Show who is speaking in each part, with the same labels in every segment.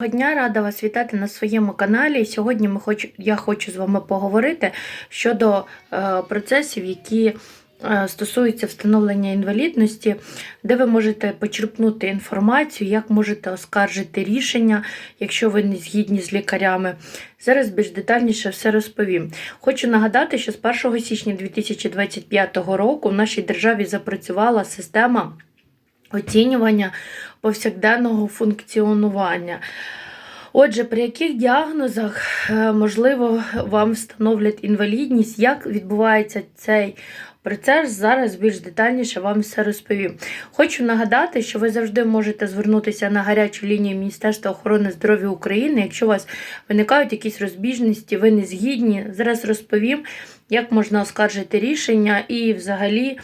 Speaker 1: Доброго дня, рада вас вітати на своєму каналі. Сьогодні ми хоч, я хочу з вами поговорити щодо е, процесів, які е, стосуються встановлення інвалідності, де ви можете почерпнути інформацію, як можете оскаржити рішення, якщо ви не згідні з лікарями. Зараз більш детальніше все розповім. Хочу нагадати, що з 1 січня 2025 року в нашій державі запрацювала система оцінювання повсякденного функціонування. Отже, при яких діагнозах е, можливо вам встановлять інвалідність, як відбувається цей процес, зараз більш детальніше вам все розповім. Хочу нагадати, що ви завжди можете звернутися на гарячу лінію Міністерства охорони здоров'я України, якщо у вас виникають якісь розбіжності, ви не згідні. Зараз розповім, як можна оскаржити рішення і взагалі.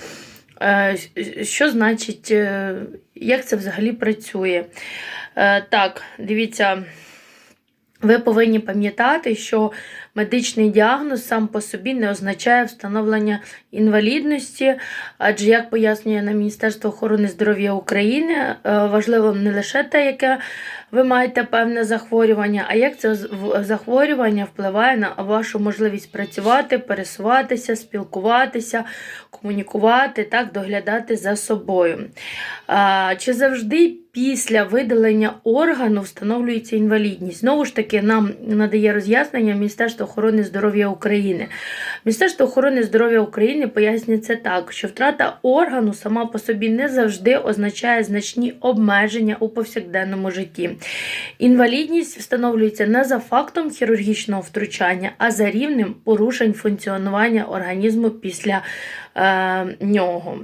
Speaker 1: Е, Що значить, е, як це взагалі працює? Е, Так, дивіться, ви повинні пам'ятати, що медичний діагноз сам по собі не означає встановлення інвалідності, адже, як пояснює на Міністерство охорони здоров'я України, е, важливо не лише те, яке ви маєте певне захворювання, а як це захворювання впливає на вашу можливість працювати, пересуватися, спілкуватися, комунікувати, так, доглядати за собою. Чи завжди після видалення органу встановлюється інвалідність? Знову ж таки, нам надає роз'яснення Міністерство охорони здоров'я України. Міністерство охорони здоров'я України пояснює це так, що втрата органу сама по собі не завжди означає значні обмеження у повсякденному житті. Інвалідність встановлюється не за фактом хірургічного втручання, а за рівнем порушень функціонування організму після е, нього.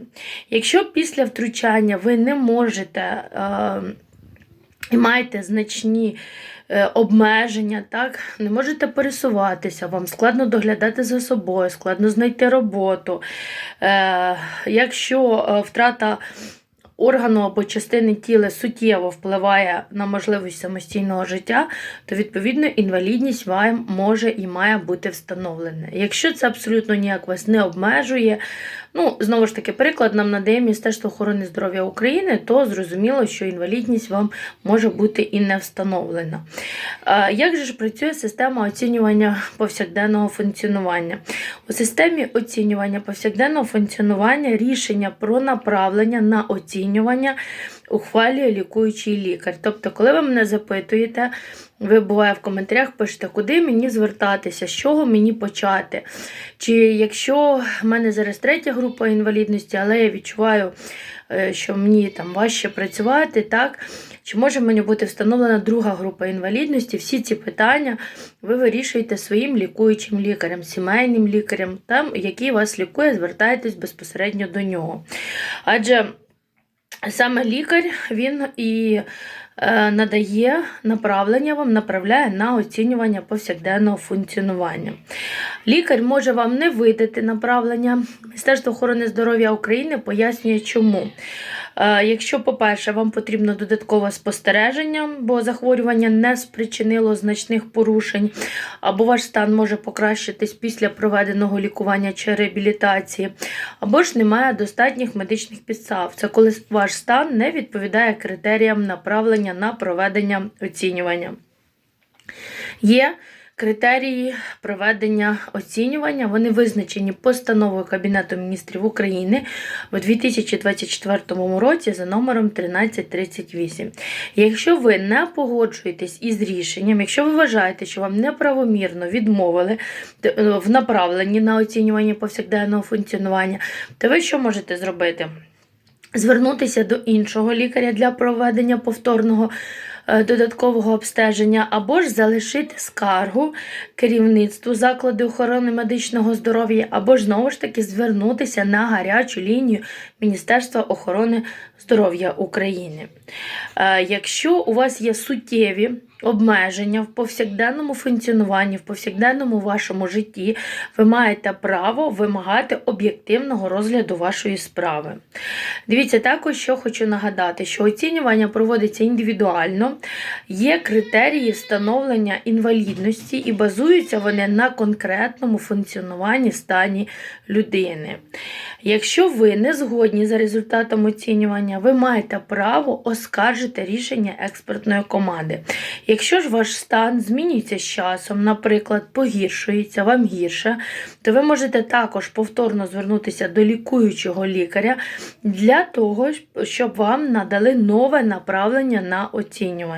Speaker 1: Якщо після втручання ви не можете е, і маєте значні е, обмеження, так, не можете пересуватися, вам складно доглядати за собою, складно знайти роботу. Е, якщо е, втрата органу або частини тіла суттєво впливає на можливість самостійного життя, то відповідно інвалідність вам може і має бути встановлена. Якщо це абсолютно ніяк вас не обмежує, ну знову ж таки, приклад нам надає Міністерство охорони здоров'я України, то зрозуміло, що інвалідність вам може бути і не встановлена. Як же ж працює система оцінювання повсякденного функціонування? У системі оцінювання повсякденного функціонування рішення про направлення на оцінювання ухвалює лікуючий лікар. Тобто, коли ви мене запитуєте, ви буває в коментарях пишете, куди мені звертатися, з чого мені почати. Чи якщо в мене зараз третя група інвалідності, але я відчуваю, е, що мені там важче працювати, так? Чи може мені бути встановлена друга група інвалідності? Всі ці питання ви вирішуєте своїм лікуючим лікарем, сімейним лікарем, там, який вас лікує, звертаєтесь безпосередньо до нього. Адже саме лікар він і е, надає направлення вам, направляє на оцінювання повсякденного функціонування. Лікар може вам не видати направлення. Міністерство охорони здоров'я України пояснює, чому. Е, Якщо, по-перше, вам потрібно додаткове спостереження, бо захворювання не спричинило значних порушень, або ваш стан може покращитись після проведеного лікування чи реабілітації, або ж немає достатніх медичних підстав. Це коли ваш стан не відповідає критеріям направлення на проведення оцінювання. Є критерії проведення оцінювання. Вони визначені постановою Кабінету міністрів України у 2024 році за номером 1338. Якщо ви не погоджуєтесь із рішенням, якщо ви вважаєте, що вам неправомірно відмовили е, в направленні на оцінювання повсякденного функціонування, то ви що можете зробити? Звернутися до іншого лікаря для проведення повторного додаткового обстеження, або ж залишити скаргу керівництву закладу охорони медичного здоров'я, або ж знову ж таки звернутися на гарячу лінію Міністерства охорони здоров'я України. Е, Якщо у вас є суттєві обмеження в повсякденному функціонуванні, в повсякденному вашому житті, ви маєте право вимагати об'єктивного розгляду вашої справи. Дивіться, також що хочу нагадати, що оцінювання проводиться індивідуально, є критерії встановлення інвалідності і базуються вони на конкретному функціонуванні стані людини. Якщо ви не згодні за результатом оцінювання, ви маєте право оскаржити рішення експертної команди. Якщо ж ваш стан змінюється з часом, наприклад, погіршується, вам гірше, то ви можете також повторно звернутися до лікуючого лікаря для того, щоб вам надали нове направлення на оцінювання.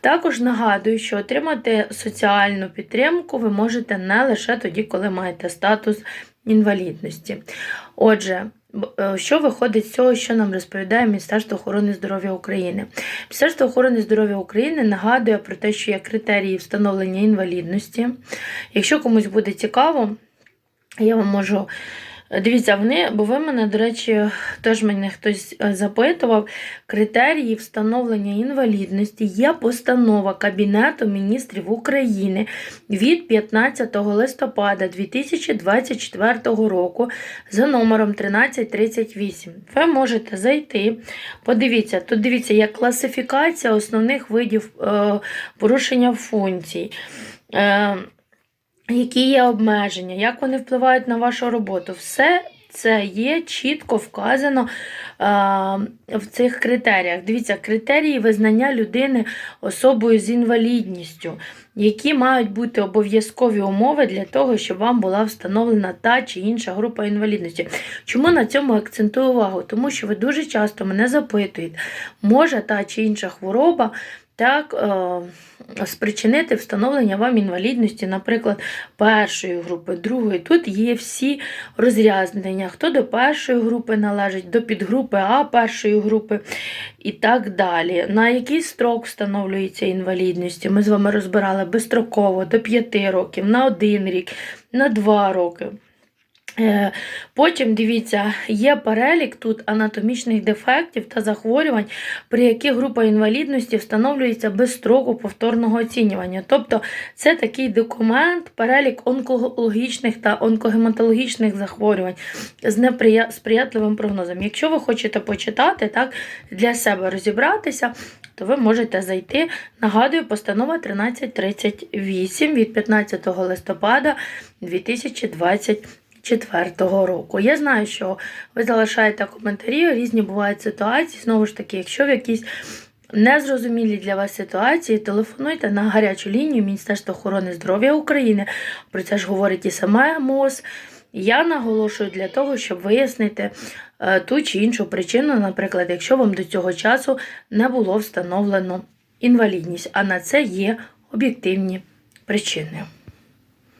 Speaker 1: Також нагадую, що отримати соціальну підтримку ви можете не лише тоді, коли маєте статус інвалідності. Отже, е, що виходить з цього, що нам розповідає Міністерство охорони здоров'я України? Міністерство охорони здоров'я України нагадує про те, що є критерії встановлення інвалідності. Якщо комусь буде цікаво, я вам можу. Дивіться, вони, бо ви мене, до речі, теж мене хтось е, запитував. Критерії встановлення інвалідності є постанова Кабінету міністрів України від 15 листопада 2024 року за номером 1338. Ви можете зайти, подивіться, тут дивіться, є класифікація основних видів е, порушення функцій. Е, які є обмеження, як вони впливають на вашу роботу. Все це є чітко вказано а, в цих критеріях. Дивіться, критерії визнання людини особою з інвалідністю, які мають бути обов'язкові умови для того, щоб вам була встановлена та чи інша група інвалідності. Чому на цьому акцентую увагу? Тому що ви дуже часто мене запитуєте, може та чи інша хвороба так е, спричинити встановлення вам інвалідності, наприклад, першої групи, другої. Тут є всі розрязнення, хто до першої групи належить, до підгрупи А першої групи і так далі. На який строк встановлюється інвалідність? Ми з вами розбирали безстроково до 5 років, на 1 рік, на 2 роки. Е, Потім дивіться, є перелік тут анатомічних дефектів та захворювань, при яких група інвалідності встановлюється без строку повторного оцінювання. Тобто це такий документ, перелік онкологічних та онкогематологічних захворювань з неприя- прогнозом. Якщо ви хочете почитати, так, для себе розібратися, то ви можете зайти. Нагадую, постанова 1338 від 15 листопада 2024 року. Я знаю, що ви залишаєте коментарі, різні бувають ситуації. Знову ж таки, якщо в якісь незрозумілі для вас ситуації, телефонуйте на гарячу лінію Міністерства охорони здоров'я України. Про це ж говорить і саме МОЗ. Я наголошую для того, щоб вияснити е, ту чи іншу причину, наприклад, якщо вам до цього часу не було встановлено інвалідність, а на це є об'єктивні причини.